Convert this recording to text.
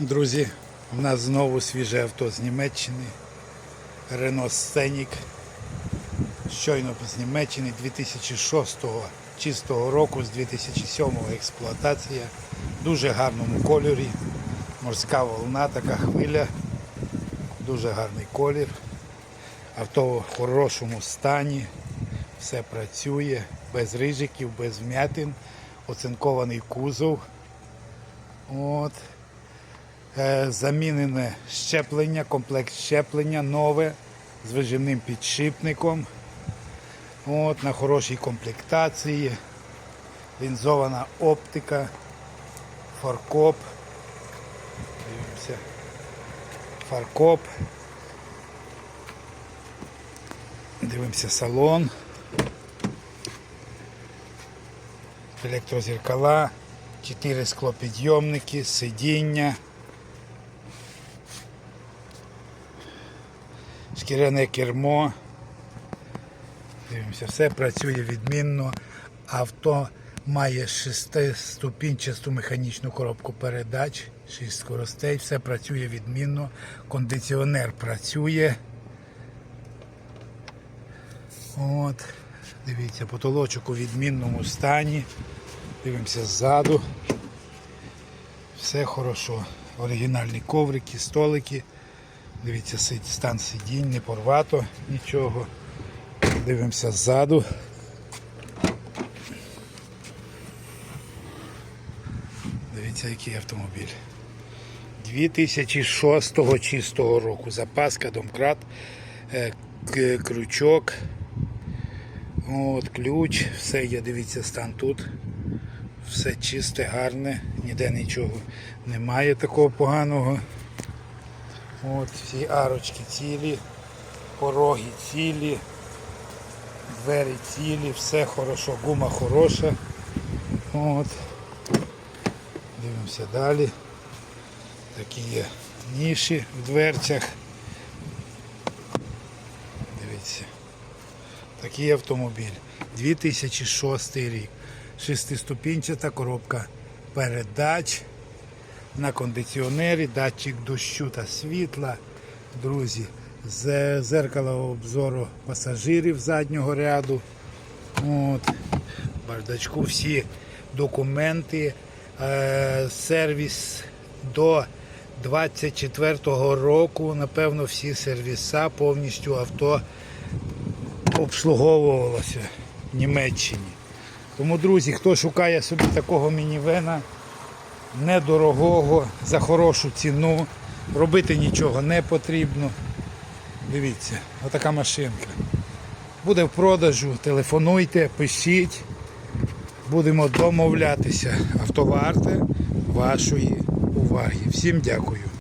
Друзі, у нас знову свіже авто з Німеччини. Renault Scenic. Щойно з Німеччини 2006 чистого року, з 2007-го експлуатація. В дуже гарному кольорі. Морська волна, така хвиля. Дуже гарний колір. Авто в хорошому стані. Все працює, без рижиків, без вмятин. Оцинкований кузов. От. Е, Замінене щеплення, комплект щеплення нове з вижимним підшипником. От, на хорошій комплектації. Лінзована оптика, фаркоп. Дивимося. Фаркоп. Дивимося салон. Електрозеркала, 4 склопідйомники, сидіння. Шкіряне кермо. Дивимося, все працює відмінно. Авто має шестиступінчасту механічну коробку передач, 6 скоростей, все працює відмінно. Кондиціонер працює. От. Дивіться, потолочок у відмінному стані. Дивимося ззаду. Все хорошо. Оригінальні коврики, столики. Дивіться, стан сидінь, не порвато нічого. Дивимося ззаду. Дивіться, який автомобіль. 2006 чистого року. Запаска, домкрат, е, крючок. От, ключ, все є, дивіться, стан тут. Все чисте, гарне, ніде нічого немає такого поганого. От всі арочки цілі, пороги цілі, двері цілі, все хорошо, гума хороша. От. Дивимося далі. Такі є ніші в дверцях. Дивіться. Такий автомобіль. 2006 рік. Шестиступінчата коробка передач на кондиціонері, датчик дощу та світла. Друзі, з- зеркало обзору пасажирів заднього ряду. От. Бардачку всі документи, е, сервіс до 24-го року. Напевно, всі сервіса повністю авто обслуговувалося в Німеччині. Тому, друзі, хто шукає собі такого мінівена, недорогого, за хорошу ціну, робити нічого не потрібно. Дивіться, отака машинка. Буде в продажу, телефонуйте, пишіть. Будемо домовлятися. Автоварте вашої уваги. Всім дякую.